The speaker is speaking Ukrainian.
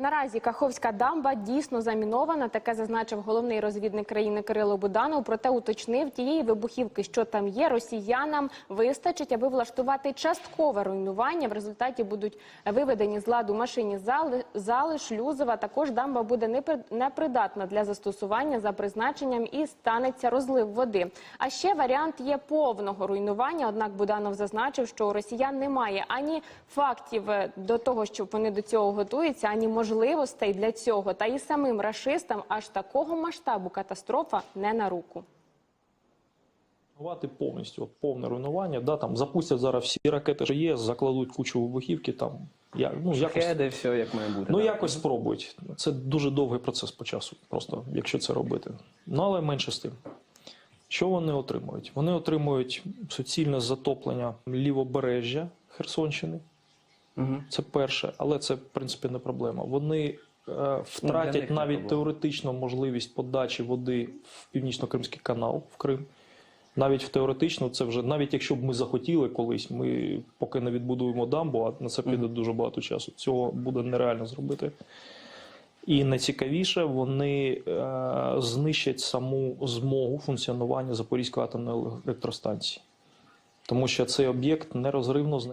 Наразі Каховська дамба дійсно замінована. Таке зазначив головний розвідник країни Кирило Буданов. Проте уточнив тієї вибухівки, що там є, росіянам вистачить, аби влаштувати часткове руйнування. В результаті будуть виведені з ладу машині зали, зали шлюзова. Також дамба буде непри- непридатна для застосування за призначенням і станеться розлив води. А ще варіант є повного руйнування. Однак Буданов зазначив, що у росіян немає ані фактів е, до того, що вони до цього готуються, ані можливостей для цього. Та і самим рашистам аж такого масштабу катастрофа не на руку. Руйнувати повністю, от повне руйнування. Да, там запустять зараз всі ракети, що є, закладуть кучу вибухівки. Там я, ну якось Шахеди, все як має бути. ну да. якось спробують. Це дуже довгий процес по часу, просто якщо це робити. Ну але менше з тим. Що вони отримують? Вони отримують суцільне затоплення лівобережжя Херсонщини. Мгм. Це перше, але це в принципі не проблема. Вони е, втратять навіть теоретично можливість подачі води в північно-кримський канал в Крим. Навіть в теоретично, це вже навіть якщо б ми захотіли колись, ми поки не відбудуємо дамбу, а на це піде дуже багато часу. Цього буде нереально зробити. І найцікавіше, вони е, знищать саму змогу функціонування Запорізької атомної електростанції, тому що цей об'єкт нерозривно з